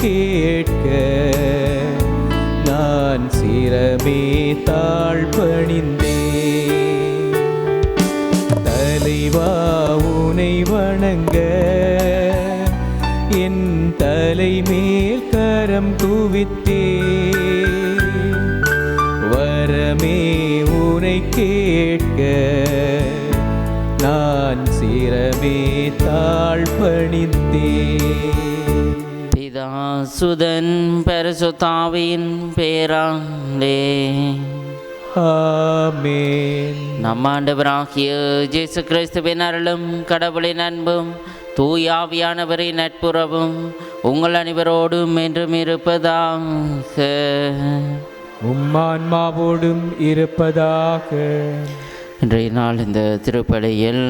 கேட்க நான் சிரமே தாழ்பணிந்தே தலைவா உனை வணங்க. என் தலைமேல் கரம் குவித்தே வரமே உனை கேட்க நான் சிரமே தாழ்பணித்தே சுதன் பரிசுத்தாவின் பேராலே நம் ஆண்டவராகிய இயேசு கிறிஸ்துவின் அருளும் கடவுளின் அன்பும் தூயாவியானவரின் நட்புறவும் உங்கள் அனைவரோடும் என்றும் இருப்பதாக. உம்மான்மாவோடும் இருப்பதாக. இன்றைய நாள் இந்த திருப்பலியில்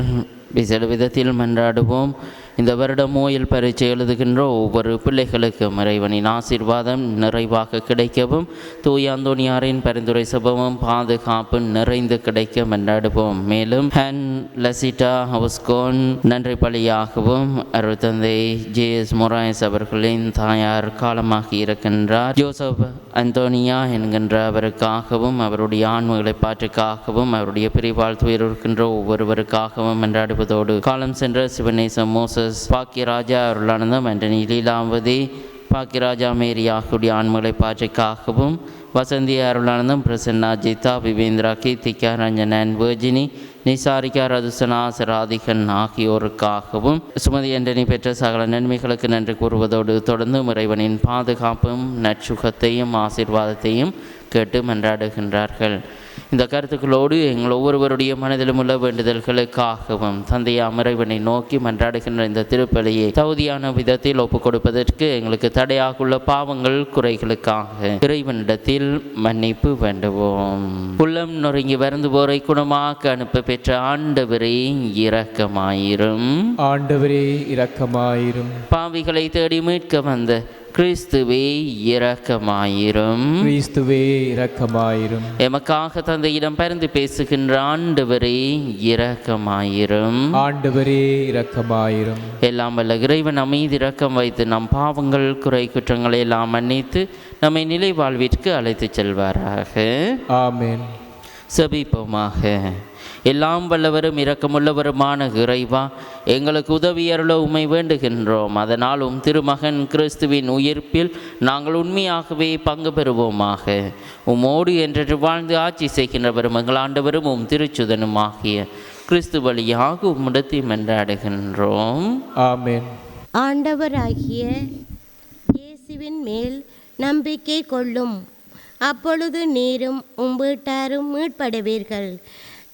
சில விதத்தில் மன்றாடுவோம். இந்த வருடம் ஓயில் பரீட்சை எழுதுகின்ற ஒவ்வொரு பிள்ளைகளுக்கும் இறைவனின் ஆசீர்வாதம் நிறைவாக கிடைக்கவும் தூய அந்தோனியாரின் பரிந்துரை சபமும் பாதுகாப்பு நிறைந்து கிடைக்க மன்றாடுவோம் மேலும் ஹன் லசிட்டா ஹவுஸ்கோன் நன்றி பலியாகவும் அருத்தந்தை ஜே எஸ் மொராயஸ் அவர்களின் தாயார் காலமாகி இருக்கின்றார். ஜோசப் அந்தோனியா என்கின்ற அவருக்காகவும் அவருடைய ஆன்மகளை பாற்றுக்காகவும் அவருடைய பிரிவால் இருக்கின்ற ஒவ்வொருவருக்காகவும் என்றாடுவதோடு காலம் சென்ற Sivanesam Moses Bakkiyaraja Arulanandam Antony Leelavathi Bakkiyaraja Mary ஆகியோருடைய ஆண்மலை பாற்றுக்காகவும் வசந்தி அருளானந்தம் பிரசன்னா ஜிதா விவேந்திரா கீர்த்திகா ரஞ்சனன் வேர்ஜினி நிசாரிகா ரதுசனா சராதிகன் ஆகியோருக்காகவும் சுமதி அண்டனி பெற்ற சகல நன்மைகளுக்கு நன்றி கூறுவதோடு தொடர்ந்து இறைவனின் பாதுகாப்பும் நற்சுகத்தையும் ஆசீர்வாதத்தையும் கேட்டு மன்றாடுகின்றார்கள். இந்த கருத்துக்களோடு எங்கள் ஒவ்வொருவருடைய மனதிலும் உள்ள வேண்டுதல்களுக்காகவும் தந்தையா இறைவனை நோக்கி மன்றாடுகின்ற இந்த திருப்பலியை தகுதியான விதத்தில் ஒப்புக் கொடுப்பதற்கு எங்களுக்கு தடையாக உள்ள பாவங்கள் குறைகளுக்காக இறைவனிடத்தில் மன்னிப்பு வேண்டுவோம். உள்ளம் நொறுங்கி வருந்துவோரை குணமாக்க அனுப்ப பெற்ற ஆண்டவரே இரக்கமாயிரும். ஆண்டவரே இரக்கமாயிரும். பாவிகளை தேடி மீட்க வந்த கிறிஸ்துவே இரக்கமாயிரும். கிறிஸ்துவே இரக்கமாயிரும். எமக்காக தந்தையிடம் பரிந்து பேசுகின்ற ஆண்டவரே இரக்கமாயிரும். ஆண்டவரே இரக்கமாயிரும். எல்லாம் வல்ல இறைவன் அமைதி இரக்கம் வைத்து நம் பாவங்கள் குறை குற்றங்களை எல்லாம் மன்னித்து நம்மை நிலை வாழ்விற்கு அழைத்துச் செல்வாராக. ஆமென். செபிப்போமாக. எல்லாம் வல்லவரும் இரக்கமுள்ளவருமான இறைவா எங்களுக்கு உதவி அருள வேண்டுகின்றோம். அதனால் உம் திருமகன் கிறிஸ்துவின் உயிர்ப்பில் நாங்கள் உண்மையாகவே பங்கு பெறுவோமாக. உம்மோடு என்று வாழ்ந்து ஆட்சி செய்கின்றவரும் எங்கள் ஆண்டவரும் உம் திருச்சுதனும் ஆகிய கிறிஸ்து வழியாக உம்மிடத்தை மன்றாடுகின்றோம். ஆமென். ஆண்டவராகிய இயேசுவின் மேல் நம்பிக்கை கொள்ளும். அப்பொழுது நீரும் உம்பீட்டாரும் மீட்படுவீர்கள்.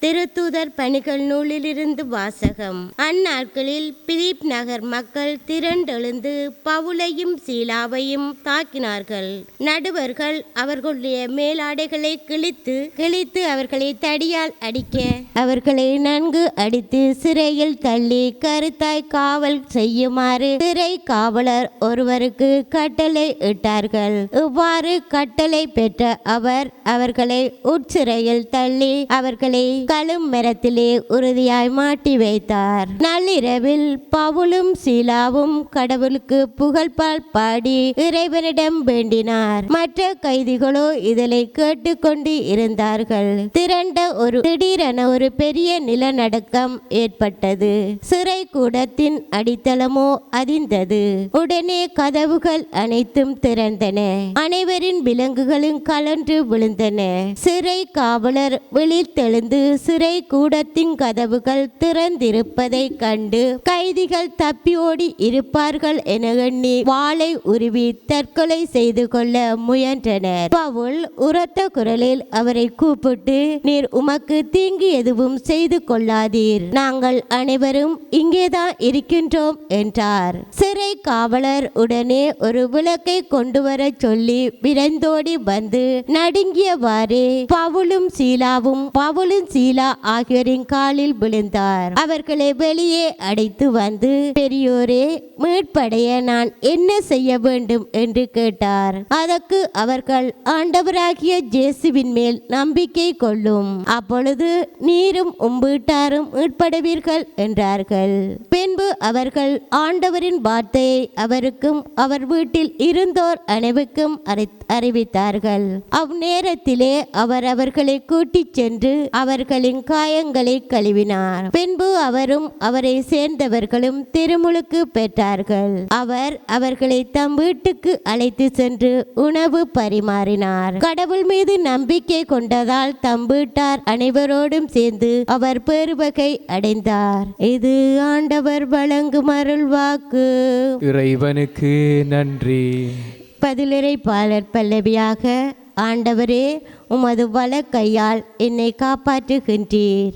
திருத்தூதர் பணிகள் நூலிலிருந்து வாசகம். அந்நாட்களில் பிலிப் நகர் மக்கள் திரண்டெழுந்து பவுலையும் சீலாவையும் தாக்கினார்கள். நடுவர்கள் அவர்களுடைய மேலாடைகளை கிழித்து கிழித்து அவர்களை தடியால் அடிக்க அவர்களை நன்கு அடித்து சிறையில் தள்ளி கருத்தாய் காவல் செய்யுமாறு சிறை காவலர் ஒருவருக்கு கட்டளை இட்டார்கள். இவ்வாறு கட்டளை பெற்ற அவர் அவர்களை உட்சிறையில் தள்ளி அவர்களை கழும் மரத்திலே உறுதியாய் மாட்டி வைத்தார். நள்ளிரவில் பவுலும் சீலாவும் கடவுளுக்கு புகழ்பால் பாடி இறைவனிடம் வேண்டினார். மற்ற கைதிகளோ இதனை கேட்டுக்கொண்டு இருந்தார்கள். திரண்ட ஒரு திடீரென ஒரு பெரிய நிலநடுக்கம் ஏற்பட்டது. சிறை கூடத்தின் அடித்தளமோ அதிர்ந்தது. உடனே கதவுகள் அனைத்தும் திறந்தன. அனைவரின் விலங்குகளும் கலன்று விழுந்தன. சிறை காவலர் விழித்தெழுந்து சிறை கூடத்தின் கதவுகள் திறந்திருப்பதை கண்டு கைதிகள் தப்பி ஓடி இருப்பார்கள் என எண்ணி வாளை உருவி தற்கொலை செய்து கொள்ள முயன்றனர். பவுல் உரத்த குரலில் அவரை கூப்பிட்டு நீர் உமக்கு தீங்கு எதுவும் செய்து கொள்ளாதீர். நாங்கள் அனைவரும் இங்கேதான் இருக்கின்றோம் என்றார். சிறை காவலர் உடனே ஒரு விளக்கை கொண்டு வர சொல்லி விரைந்தோடி வந்து நடுங்கியவாறே பவுலும் சீலாவும் பவுலும் சீ சீலா ஆகியோரின் காலில் விழுந்தார். அவர்களை வெளியே அடைத்து வந்து பெரியோரே மீட்படைய நான் என்ன செய்ய வேண்டும்? என்று கேட்டார். அதற்கு அவர்கள் ஆண்டவராகிய ஜேசுவின் மேல் நம்பிக்கை கொள்ளும். அப்பொழுது நீரும் உம்பீட்டாரும் மீட்படுவீர்கள் என்றார்கள். பின்பு அவர்கள் ஆண்டவரின் வார்த்தையை அவருக்கும் அவர் வீட்டில் இருந்தோர் அனைவருக்கும் அறி- அறிவித்தார்கள். அவ்நேரத்திலே அவர் அவர்களை கூட்டிச் சென்று அவர்களின் காயங்களை கழுவினார். பின்பு அவரும் அவரை சேர்ந்தவர்களும் திருமுழுக்கு பெற்றார்கள். அவர் அவர்களை தம் வீட்டுக்கு அழைத்து சென்று உணவு பரிமாறினார். கடவுள் மீது நம்பிக்கை கொண்டதால் தம் வீட்டார் அனைவரோடும் சேர்ந்து அவர் பெருவகை அடைந்தார். இது ஆண்டவர் வழங்கும் அருள் வாக்கு இறைவனுக்கு நன்றி. பதிலிறைப்பாளர் பல்லவியாக ஆண்டவரே உமது வலக்கையால் என்னை காப்பாற்றுகின்றீர்.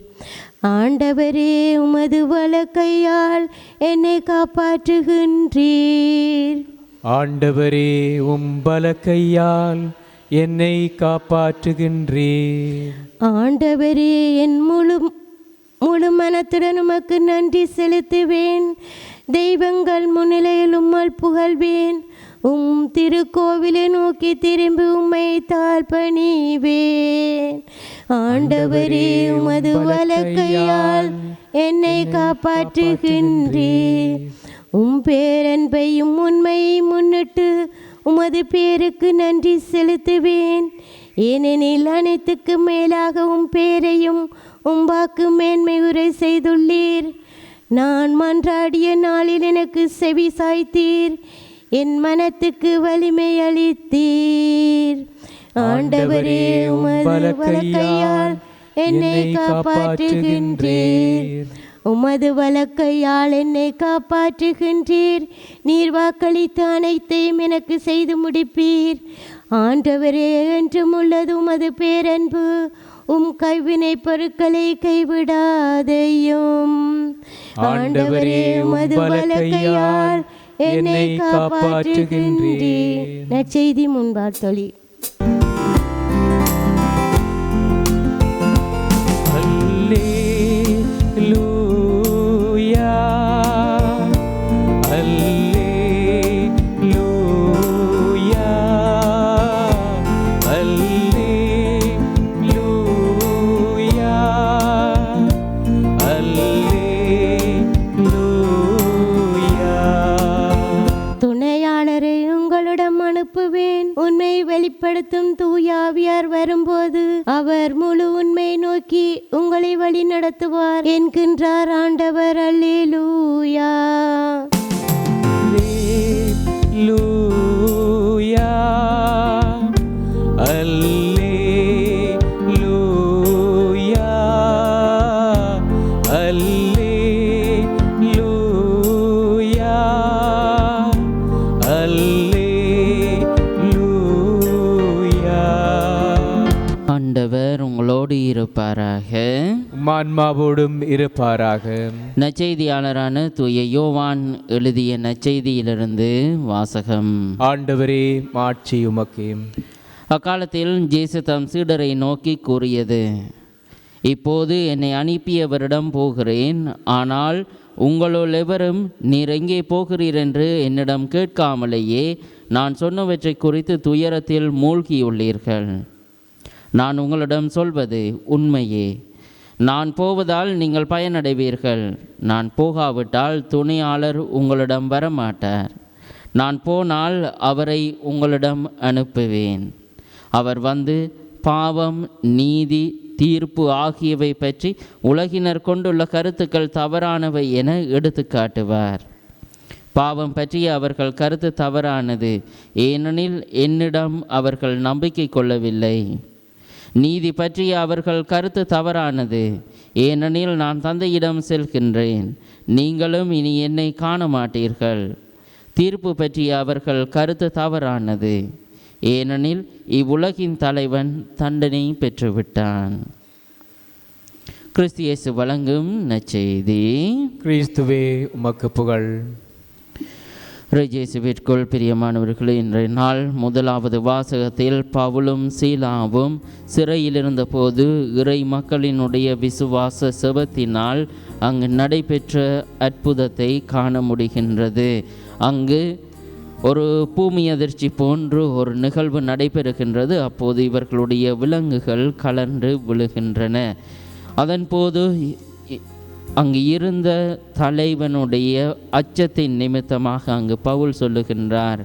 ஆண்டவரே உமது வலக்கையால் என்னை காப்பாற்றுகின்றீர். ஆண்டவரே உம் பலக்கையால் என்னை காப்பாற்றுகின்றீர். ஆண்டவரே என் முழு முழு மனத்துடன் உமக்கு நன்றி செலுத்துவேன். தெய்வங்கள் முன்னிலையில் உம்மல் புகழ்வேன். உம் திருக்கோவிலை நோக்கி திரும்பி உம்மை தாழ்பணிவேன் ஆண்டவரே உமது வலக்கையால் என்னை காப்பாற்றுகின்றே உம் பேரன்பையும் உண்மையும் முன்னிட்டு உமது பேருக்கு நன்றி செலுத்துவேன். ஏனெனில் அனைத்துக்கு மேலாக உம் பேரையும் உம்பாக்கு மேன்மை உரை செய்துள்ளீர். நான் மன்றாடிய நாளில் எனக்கு செவி சாய்த்தீர். என் மனத்துக்கு வலிமை அளித்தீர் ஆண்டவரே உமது வலக்கையால் என்னை காப்பாற்றுகின்றீர். உமது வலக்கையால் என்னை காப்பாற்றுகின்றீர். நீர் வாக்களித்த அனைத்தையும் எனக்கு செய்து முடிப்பீர். ஆண்டவரே என்றும் உள்ளது உமது பேரன்பு. உம் கைவினை பொருட்களை கைவிடாதையும். ஆண்டவரே உமது வலக்கையால் என்னை காப்பாற்றுகின்றீர். நற்செய்தி முன்பார் வெளிப்படுத்தும் தூயாவியார் வரும்போது அவர் முழு உண்மை நோக்கி உங்களை வழி நடத்துவார் என்கின்றார் ஆண்டவர் அல்லேலூயா. உம் ஆன்மாவோடும் இருப்பாராக. நற்செய்தியாளரான தூய யோவான் எழுதிய நற்செய்தியிலிருந்து வாசகம். ஆண்டவரே மாட்சி உமக்கே. அக்காலத்தில் ஜேசு தம் சீடரை நோக்கி கூறியது இப்போது என்னை அனுப்பியவரிடம் போகிறேன் ஆனால் உங்களுள் எவரும் நீர் எங்கே போகிறீர் என்று என்னிடம் கேட்காமலேயே நான் சொன்னவற்றை குறித்து துயரத்தில் மூழ்கியுள்ளீர்கள். நான் உங்களிடம் சொல்வது உண்மையே. நான் போவதால் நீங்கள் பயனடைவீர்கள். நான் போகாவிட்டால் துணையாளர் உங்களிடம் வரமாட்டார். நான் போனால் அவரை உங்களிடம் அனுப்புவேன். அவர் வந்து பாவம் நீதி தீர்ப்பு ஆகியவை பற்றி உலகினர் கொண்டுள்ள கருத்துக்கள் தவறானவை என எடுத்து காட்டுவார். பாவம் பற்றிய அவர்கள் கருத்து தவறானது. ஏனெனில் என்னிடம் அவர்கள் நம்பிக்கை கொள்ளவில்லை. நீதி பற்றிய அவர்கள் கருத்து தவறானது. ஏனெனில் நான் தந்தையிடம் செல்கின்றேன். நீங்களும் இனி என்னை காண மாட்டீர்கள் தீர்ப்பு பற்றிய அவர்கள் கருத்து தவறானது. ஏனெனில் இவ்வுலகின் தலைவன் தண்டனை பெற்றுவிட்டான். கிறிஸ்து இயேசு வழங்கும் நச்செய்தி கிறிஸ்துவே உமக்கு புகழ். ரஜேசுவிற்குள் பிரியமானவர்களே இன்றைய நாள் முதலாவது வாசகத்தில் பவுலும் சீலாவும் சிறையில் இருந்தபோது இறை மக்களினுடைய விசுவாச செபத்தினால் அங்கு நடைபெற்ற அற்புதத்தை காண முடிகின்றது. அங்கு ஒரு பூமி அதிர்ச்சி போன்று ஒரு நிகழ்வு நடைபெறுகின்றது. அப்போது இவர்களுடைய விலங்குகள் கலன்று விழுகின்றன. அதன்போது அங்கு இருந்த தலைவனுடைய அச்சத்தின் நிமித்தமாக அங்கு பவுல் சொல்லுகின்றார்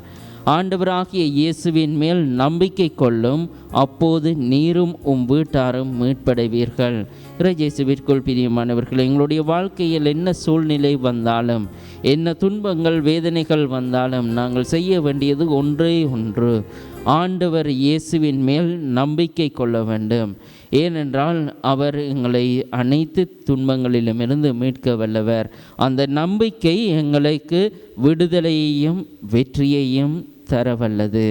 ஆண்டவராகிய இயேசுவின் மேல் நம்பிக்கை கொள்ளும் அப்போது நீரும் உம் வீட்டாரும் மீட்படைவீர்கள். இறைஜேசுவிற்குள் பிரியமானவர்கள் எங்களுடைய வாழ்க்கையில் என்ன சூழ்நிலை வந்தாலும் என்ன துன்பங்கள் வேதனைகள் வந்தாலும் நாங்கள் செய்ய வேண்டியது ஒன்றே ஒன்று ஆண்டவர் இயேசுவின் மேல் நம்பிக்கை கொள்ள வேண்டும். ஏனென்றால் அவர் எங்களை அனைத்து துன்பங்களிலுமிருந்து மீட்க வல்லவர். அந்த நம்பிக்கை எங்களுக்கு விடுதலையையும் வெற்றியையும் தரவல்லது.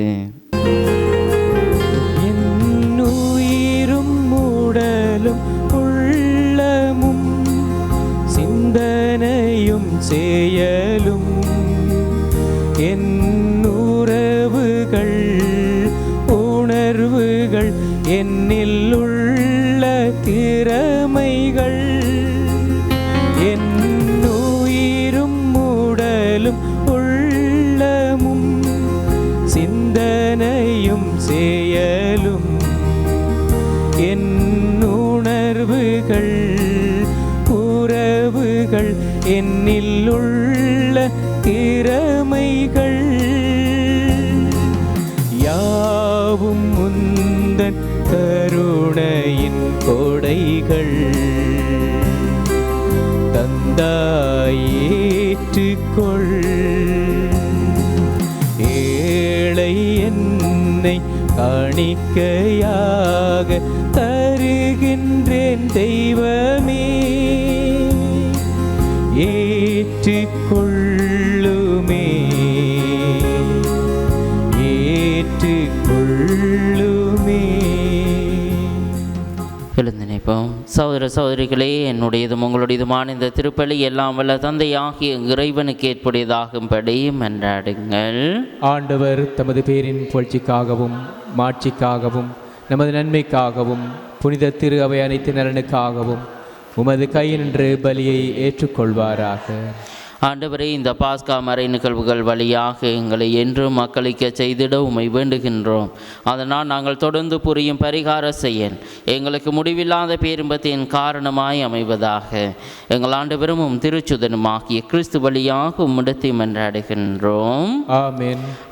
செயலும் என் உறவுகள் உணர்வுகள் என்னில் உள்ள திறமைகள். என் உயிரும் உடலும் உள்ளமும் சிந்தனையும் செயலும். என் உணர்வுகள் உறவுகள் என்னில் உள்ள திறமைகள் யாவும் முந்தன் கருணையின் கொடைகள் தந்தாயேற்றுக்கொள். ஏழை என்னை காணிக்கையாக தருகின்றேன் தெய்வமே. ஏற்றுக்கொள்ளுமே. ஏற்றுக்கொள்ளுமே. எழுந்து நினைப்போம் சகோதர சகோதரிகளே என்னுடையதும் உங்களுடையதுமான இந்த திருப்பலி எல்லாம் வல்ல தந்தையாகிய இறைவனுக்கு ஏற்புடையதாகும்படி மன்றாடுங்கள். ஆண்டவர் தமது பேரின் புகழ்ச்சிக்காகவும் மாட்சிக்காகவும் நமது நன்மைக்காகவும் புனித திரு அவை அனைத்து நலனுக்காகவும் உமது கையினின்று பலியை ஏற்றுக்கொள்வாராக. ஆண்டவரே இந்த பாஸ்கா மறை நிகழ்வுகள் வழியாக எங்களை என்றும் மக்களிக்க செய்திட உமை வேண்டுகின்றோம். அதனால் நாங்கள் தொடர்ந்து புரியும் பரிகார செயல் எங்களுக்கு முடிவில்லாத பேரின்பத்தின் காரணமாய் அமைவதாக எங்கள் ஆண்டவரும் உம் திருச்சுதனுமாகிய கிறிஸ்து வழியாக உம்மிடத்தை மன்றாடுகின்றோம்.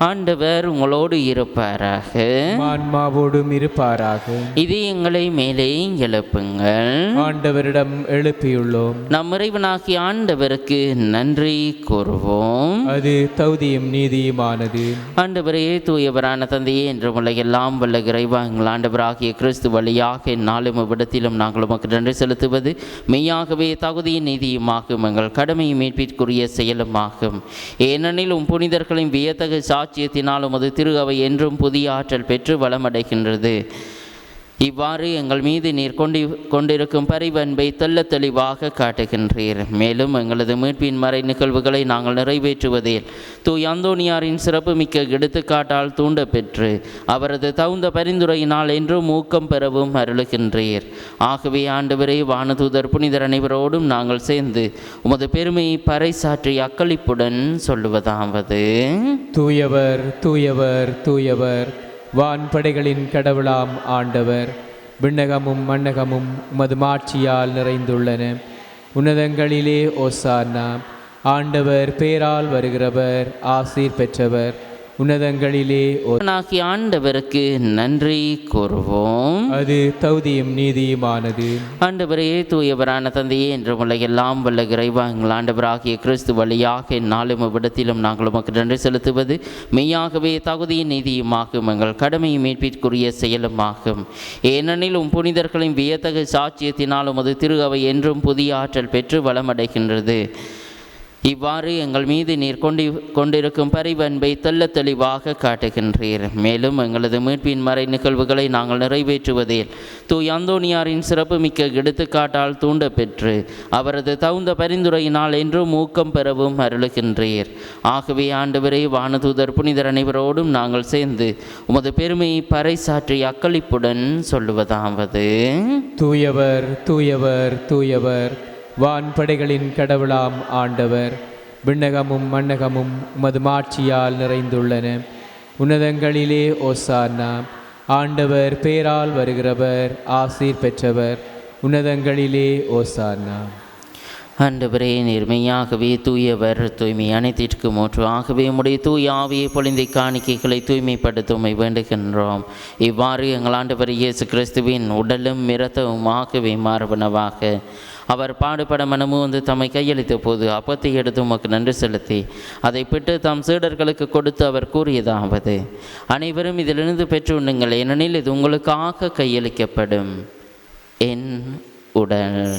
ஆண்டவர் உங்களோடு இருப்பாராக. ஆன்மாவோடும் இருப்பாராக. இது எங்களை மேலே எழுப்புங்கள். ஆண்டவரிடம் எழுப்பியுள்ளோம். நம் இறைவனாகிய ஆண்டவருக்கு நன்றி கூறுவோம். அது தகுதியும் நீதியுமானது. ஆண்டவரே தூயவரான தந்தையே என்று உலகெல்லாம் வல்ல இறைவா எங்கள் ஆண்டவராகிய கிறிஸ்து வழியாக நாளும் இவ்விடத்திலும் நாங்கள் உமக்கு நன்றி செலுத்துவது. மெய்யாகவே தகுதியின் நீதியுமாகும் எங்கள் கடமையும் மீட்பிற்குரிய செயலுமாகும். ஏனெனில் உம் புனிதர்களின் வியத்தகு சாட்சியத்தினால் உமது திரு அவை என்றும் புதிய ஆற்றல் பெற்று வளமடைகின்றது. இவ்வாறு எங்கள் மீது நீர் கொண்டு கொண்டிருக்கும் பரிவன்பை தெல்ல தெளிவாக காட்டுகின்றீர். மேலும் எங்களது மீட்பின் மறை நிகழ்வுகளை நாங்கள் நிறைவேற்றுவதில் தூய் அந்தோனியாரின் சிறப்புமிக்க எடுத்துக்காட்டால் தூண்ட பெற்று அவரது தகுந்த பரிந்துரையினால் என்றும் ஊக்கம் பெறவும் அருளுகின்றீர். ஆகவே ஆண்டவரே வானதூதர் புனிதர் அனைவரோடும் நாங்கள் சேர்ந்து உமது பெருமையை பறைசாற்றி அக்களிப்புடன் சொல்லுவதாவது. தூயவர் தூயவர் தூயவர். வான்படைகளின் கடவுளாம் ஆண்டவர் விண்ணகமும் மண்ணகமும் உமது மாட்சியால் நிறைந்துள்ளன. உன்னதங்களிலே ஓசானா ஆண்டவர் பேரால் வருகிறவர் ஆசீர் பெற்றவர். உன்னதங்களிலே ஆகிய ஆண்டவருக்கு நன்றி கூறுவோம். அது தகுதியும் நீதியுமானது. ஆண்டவரே தூயவரான தந்தையே என்று உலகெல்லாம் வல்ல இறைவா எங்கள் ஆண்டவராகிய கிறிஸ்து வழியாக நாளும் இவ்விடத்திலும் நாங்கள் உமக்கு நன்றி செலுத்துவது. மெய்யாகவே தகுதியின் நீதியுமாகும் எங்கள் கடமையும் மீட்பிற்குரிய செயலுமாகும். ஏனெனில் உம் புனிதர்களின் வியத்தகு சாட்சியத்தினால் உமது திரு அவை என்றும் புதிய ஆற்றல் பெற்று வளமடைகின்றது. இவ்வாறு எங்கள் மீது நீர் கொண்டி கொண்டிருக்கும் பரிவன்பை தெல்ல தெளிவாக காட்டுகின்றீர். மேலும் எங்களது மீட்பின் மறை நிகழ்வுகளை நாங்கள் நிறைவேற்றுவதில் தூய் அந்தோனியாரின் சிறப்புமிக்க எடுத்துக்காட்டால் தூண்ட பெற்று அவரது தகுந்த பரிந்துரையினால் என்றும் ஊக்கம் பெறவும் அருளுகின்றீர். ஆகவே ஆண்டவரே வானதூதர் புனிதர் அனைவரோடும் நாங்கள் சேர்ந்து உமது பெருமையை பறைசாற்றி அக்களிப்புடன் சொல்லுவதாவது. தூயவர் தூயவர் தூயவர். வான்படைகளின் கடவுளாம் ஆண்டவர். விண்ணகமும் மண்ணகமும் உமது மாட்சியால் நிறைந்துள்ளன. உன்னதங்களிலே ஓசானா ஆண்டவர் பேரால் வருகிறவர் ஆசீர் பெற்றவர். உன்னதங்களிலே ஓசானா ஆண்டவரே நேர்மையாகவே தூயவர் தூய்மை அனைத்திற்கும் மூன்று ஆகவே உடைய தூய ஆவியை பொழிந்தை காணிக்கைகளை தூய்மைப்படுத்துமை வேண்டுகின்றோம். இவ்வாறு எங்கள் ஆண்டவர் இயேசு கிறிஸ்துவின் உடலும் மிரத்தவுமாகவே மாறுபனவாக. அவர் பாடுபட மனமும் வந்து தம்மை கையளித்த போது அப்பத்தை எடுத்து உமக்கு நன்றி செலுத்தி அதை பெற்று தம் சீடர்களுக்கு கொடுத்து அவர் கூறியதாவது அனைவரும் இதிலிருந்து பெற்று உண்ணுங்கள் ஏனெனில் இது உங்களுக்காக கையளிக்கப்படும். என் உடல்.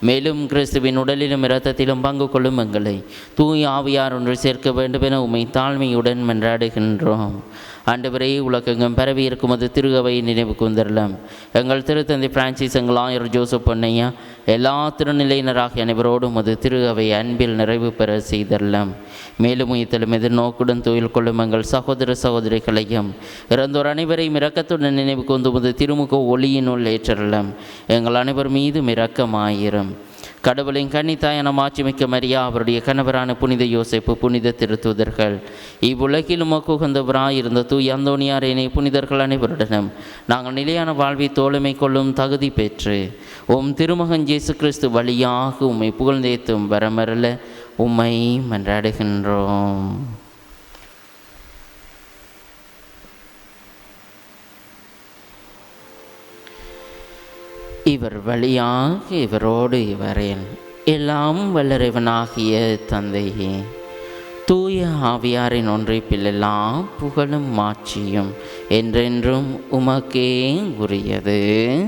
மேலும் கிறிஸ்துவின் உடலிலும் இரத்தத்திலும் பங்கு கொள்ளும் எங்களை. தூய் ஆவியார் ஒன்று சேர்க்க வேண்டும் என உமை தாழ்மையுடன் மன்றாடுகின்றோம். ஆண்டவரே உலகெங்கும் பரவி இருக்கும் அது திருகவையை நினைவு குந்தரலாம் எங்கள் திருத்தந்தை பிரான்சிஸ் எங்கள் ஆயர் ஜோசப் பொன்னையா எல்லா திருநிலையினராகிய அனைவரோடும் அது திருகவை அன்பில் நிறைவு பெற செய்தரலாம். மேலும் உயிர்த்தலும் எதிர்நோக்குடன் தொழில் கொள்ளும் எங்கள் சகோதர சகோதரிகளையும் இறந்தோர் அனைவரையும் இரக்கத்துடன் நினைவு கூந்து உமது திருமுக ஒளியினுள் ஏற்றரலாம். எங்கள் அனைவர் மீதும் இரக்கமாயிரும். கடவுளின் கன்னித்தாயான மாட்சிமிக்க மரியா அவருடைய கணவரான புனித யோசிப்பு புனித திருத்தூதர்கள். இவ்வுலகில் மக்குகந்தவராய் இருந்த தூய் அந்தோணியாரினை புனிதர்கள் அனைவருடனும். நாங்கள் நிலையான வாழ்வை தோழமை கொள்ளும் தகுதி பெற்று உம் திருமகன் இயேசு கிறிஸ்து வழியாக உம்மை புகழ்ந்தேத்தும் வரமரல உம்மை மன்றாடுகின்றோம். இவர் வழியாக இவரோடு இவரேன். எல்லாம் வல்லறைவனாகிய தந்தையே. தூய ஆவியாரின் ஒன்றிப்பிலெல்லாம் புகழும் மாட்சியும் என்றென்றும் உமக்கே உரியது.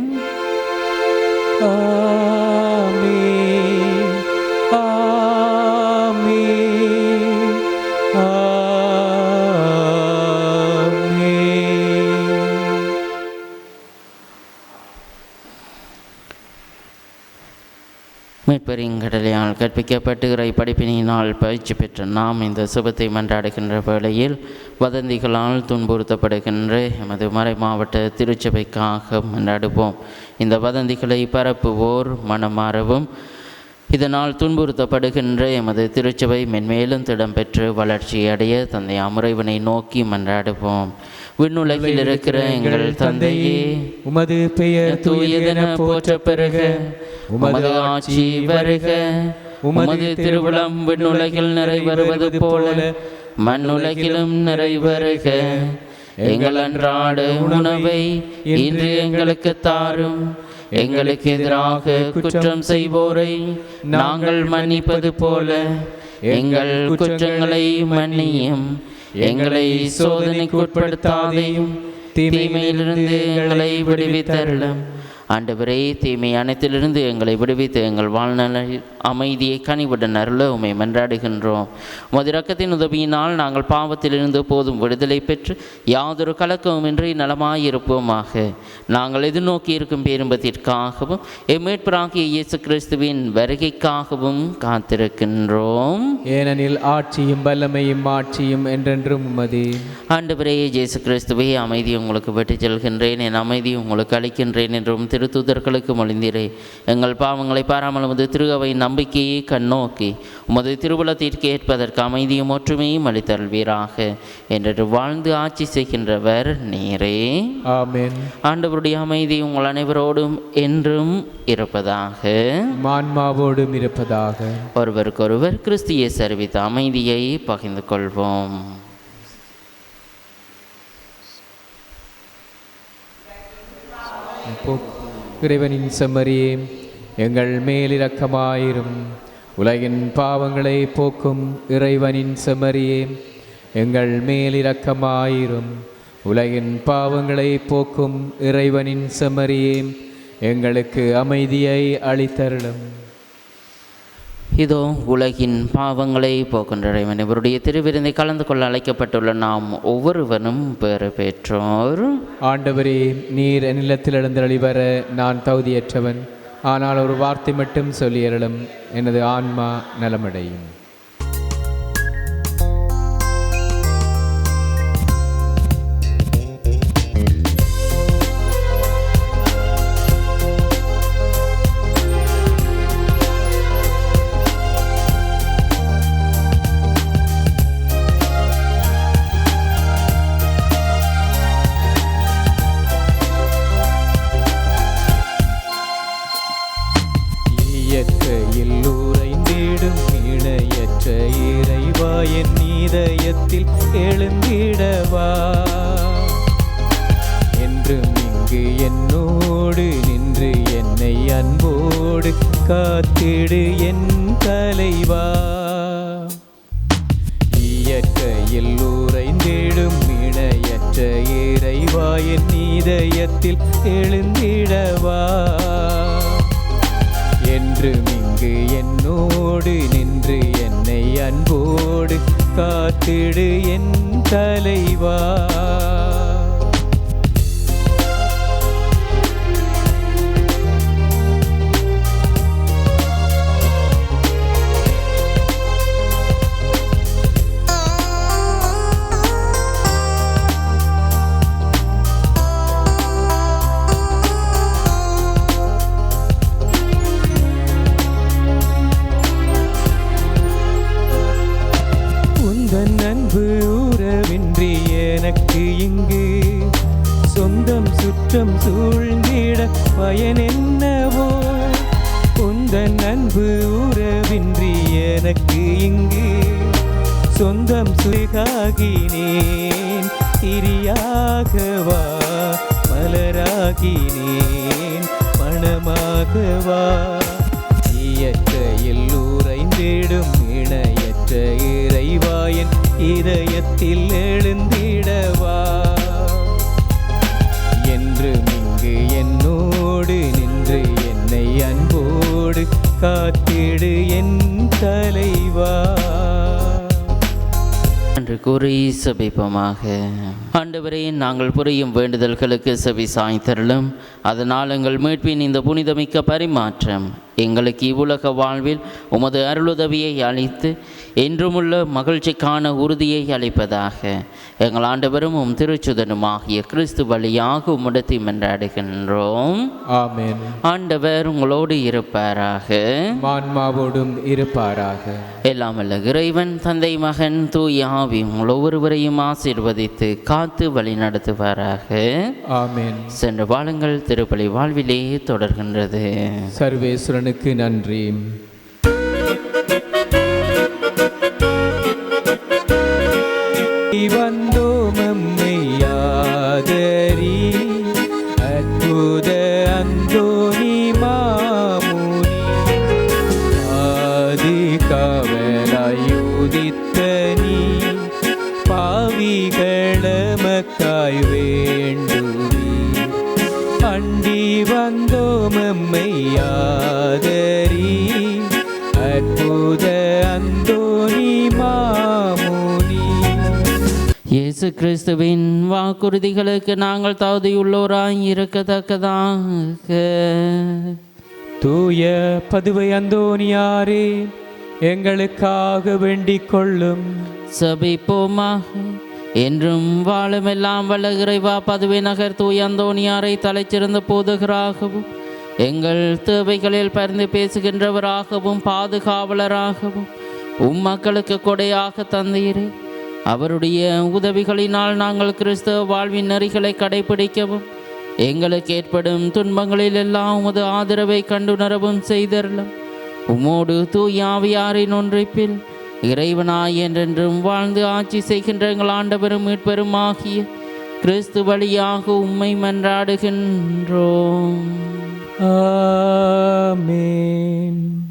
மீட்பரிங்கடலையால் கற்பிக்கப்பட்டுகிற இப்படிப்பினால் பயிற்சி பெற்ற நாம் இந்த சுபத்தை மன்றாடுகின்ற வேளையில் வதந்திகளால் துன்புறுத்தப்படுகின்ற எமது மறை மாவட்ட திருச்சபைக்காக மன்றாடுவோம். இந்த வதந்திகளை பரப்புவோர் மனமாறவும் இதனால் துன்புறுத்தப்படுகின்ற எமது திருச்சபை மென்மேலும் திடம் பெற்று வளர்ச்சி அடைய தந்தை அமுறைவனை நோக்கி மன்றாடுவோம். விண்ணுலகில் இருக்கிற எங்கள் தந்தையே உமது பெயர் தூயதென போற்ற பெருக உமது ஆட்சி வருக. உமது திருவிழம் விண்ணுலகில் நிறைவேறுவது போல. மண்ணுலகிலும் நிறைவேறுக எங்கள் அன்றாட உணவை இன்று எங்களுக்கு தாரும். எங்களுக்கு எதிராக குற்றம் செய்வோரை நாங்கள் மன்னிப்பது போல. எங்கள் குற்றங்களை மன்னியும். எங்களை சோதனைக்கு உட்படுத்தாதையும். தீமையிலிருந்து எங்களை விடுவித்தருளும். ஆண்டவரே தீமை அனைத்திலிருந்து எங்களை விடுவித்து எங்கள் வாழ்நாளில் அமைதியை கனிவுடன் அருள உமை மன்றாடுகின்றோம். உமது இரக்கத்தின் உதவியினால் நாங்கள் பாவத்திலிருந்து போதும் விடுதலை பெற்று யாதொரு கலக்கமுமின்றி நலமாயிருப்போமாக. நாங்கள் எதிர்நோக்கி இருக்கும் பேரும்பத்திற்காகவும் எம்மேற்பராகிய இயேசு கிறிஸ்துவின் வருகைக்காகவும் காத்திருக்கின்றோம். ஏனெனில் ஆட்சியும் வல்லமையும் ஆட்சியும் என்றென்றும் உமது. ஆண்டவரே இயேசு கிறிஸ்துவே அமைதி உங்களுக்கு விட்டுச் செல்கின்றேன் என் அமைதி உங்களுக்கு அளிக்கின்றேன் என்றும் திருத்தூதர்களுக்கு மொழிந்தீரே. எங்கள் பாவங்களை பாராமல் உமது திருகவை நம்பிக்கையை கண்ணோக்கி உமது திருவுளத்திற்கு ஏற்பதற்கு அமைதியும் ஒற்றுமையும் அளித்தருள்வீராக. என்று வாழ்ந்து ஆட்சி செய்கின்றவர் நீரே. ஆமென். ஆண்டவருடைய அமைதி உங்கள் அனைவரோடும் என்றும் இருப்பதாக. மான்மாவோடும் இருப்பதாக. ஒருவருக்கொருவர் கிறிஸ்தியை அறிவித்த அமைதியை பகிர்ந்து கொள்வோம். போ- இறைவனின் செம்மறியே எங்கள் மேலிரக்கமாயிரும் உலகின் பாவங்களை போக்கும் இறைவனின் செம்மறியே எங்கள் மேலிரக்கமாயிரும் உலகின் பாவங்களை போக்கும் இறைவனின் செம்மறியே எங்களுக்கு அமைதியை அளித்தருளும். இதோ உலகின் பாவங்களை போக்கின்ற இவருடைய திருவிருந்தை கலந்து கொள்ள அழைக்கப்பட்டுள்ள நாம் ஒவ்வொருவரும் பெறு பெற்றோர். ஆண்டவரே நீர் என்னிடத்தில் எழுந்தருளி நான் தகுதியற்றவன். ஆனால் ஒரு வார்த்தை மட்டும் சொல்லியருளும் எனது ஆன்மா நலமடையும். என்றும் இங்கு என்னோடு நின்று என்னை அன்போடு காத்திடு என் தலைவா. மலராகினேன். திரியாகவா மலராகினேன். மணமாகவா இயற்கையில் உறைந்திடும் இணையற்ற இறைவாயன் இதயத்தில் எழுந்திடவா. என்று இங்கு என்னோடு நின்று என்னை அன்போடு காத்திடு என் தலைவா. என்று கூறி சபிப்போமாக ஆண்டவரே நாங்கள் புரியும் வேண்டுதல்களுக்கு செவி சாய்த்தருளும். அதனால் எங்கள் மீட்பின் இந்த புனிதமிக்க பரிமாற்றம் எங்களுக்கு இவ்வுலக வாழ்வில் உமது அருளுதவியை அளித்து என்றுமுள்ள மகிழ்ச்சிக்கான உறுதியை அளிப்பதாக எங்கள் ஆண்டவரும் உம் திருச்சுதனுமாகிய கிறிஸ்து வழியாக உம்மிடத்தை மன்றாடுகின்றோம். ஆமென். ஆண்டவர் உங்களோடு இருப்பாராக. மான்மாவோடும் இருப்பாராக. எல்லாம் இறைவன் தந்தை மகன் தூய ஆவி உங்கள் ஒவ்வொருவரையும் ஆசீர்வதித்து காத்து வழி நடத்துவாராக. ஆமென். சென்று வாழுங்கள் திருப்பலி வாழ்விலே தொடர்கின்றது. சர்வேஸ்வரனுக்கு நன்றி. இயேசு கிறிஸ்துவின் வாக்குறுதிகளுக்கு நாங்கள் தகுதியுள்ளோராய் இருக்கத்தக்கதாக. தூய பதுவை அந்தோணியாரே எங்களுக்காக வேண்டிக் கொள்ளும் சபிப்போமாக என்றும் வாழுமெல்லாம் வல்ல இறைவா பதுவை நகர் தூய் அந்தோணியாரை தலைச்சிறந்த போதகராகவும் எங்கள் தேவைகளில் பரிந்து பேசுகின்றவராகவும் பாதுகாவலராகவும் உம் மக்களுக்கு கொடையாக தந்தீரே. அவருடைய உதவிகளினால் நாங்கள் கிறிஸ்தவ வாழ்வின் நெறிகளை கடைபிடிக்கவும் எங்களுக்கு ஏற்படும் துன்பங்களில் எல்லாம் உமது ஆதரவை கண்டுணரவும் செய்தரலாம். உமோடு தூயாவியாரின் ஒன்றைப்பில் இறைவனாய் என்றென்றும் வாழ்ந்து ஆட்சி செய்கின்ற எங்கள் ஆண்டவரும் மீட்பெரும் ஆகிய கிறிஸ்து வழியாக உம்மை மன்றாடுகின்றோம். ஆமென்.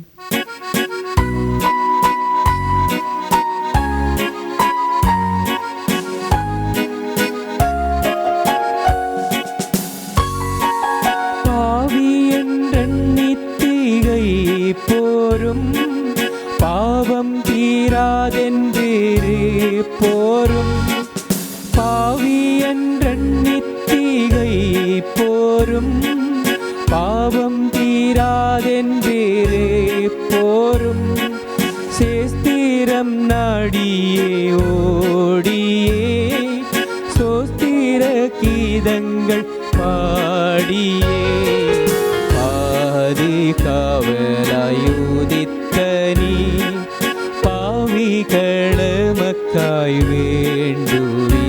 பாவிகளமக்காய் வேண்டுவி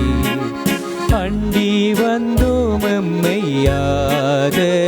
அண்டி வந்தோம் எம்மையாதரி